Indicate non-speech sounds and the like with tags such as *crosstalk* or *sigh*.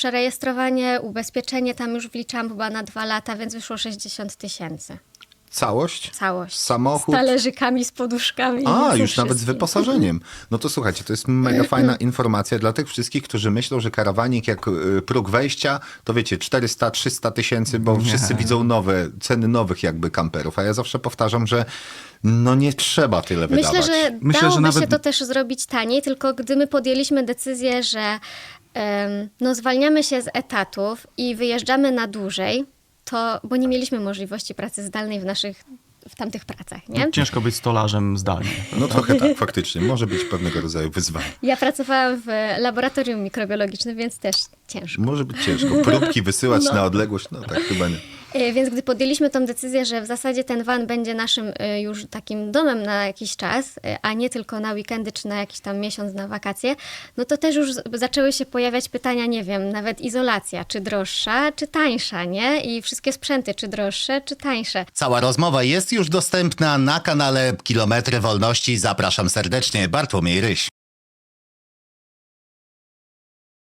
przerejestrowanie, ubezpieczenie tam już wliczam chyba na dwa lata, więc wyszło 60 tysięcy. Całość? Całość. Samochód? Z talerzykami, z poduszkami. A, już nawet z wyposażeniem. No to słuchajcie, to jest mega *laughs* fajna informacja dla tych wszystkich, którzy myślą, że karawanik jak y, próg wejścia, to wiecie, 400-300 tysięcy, bo wszyscy widzą nowe, ceny nowych jakby kamperów. A ja zawsze powtarzam, że no nie trzeba tyle wydawać. Myślę, że Myślę, że dałoby nawet- się to też zrobić taniej, tylko gdy my podjęliśmy decyzję, że no, zwalniamy się z etatów i wyjeżdżamy na dłużej, to, bo nie mieliśmy możliwości pracy zdalnej w naszych, w tamtych pracach, nie? Ciężko być stolarzem zdalnie. No trochę tak, faktycznie. Może być pewnego rodzaju wyzwanie. Ja pracowałam w laboratorium mikrobiologicznym, więc też ciężko. Może być ciężko. Próbki wysyłać na odległość, no tak chyba nie. E, Więc gdy podjęliśmy tą decyzję, że w zasadzie ten van będzie naszym e, już takim domem na jakiś czas, e, a nie tylko na weekendy czy na jakiś tam miesiąc na wakacje, no to też już zaczęły się pojawiać pytania, nie wiem, nawet izolacja, czy droższa, czy tańsza, nie? I wszystkie sprzęty, czy droższe, czy tańsze. Cała rozmowa jest już dostępna na kanale Kilometry Wolności. Zapraszam serdecznie, Bartłomiej Ryś.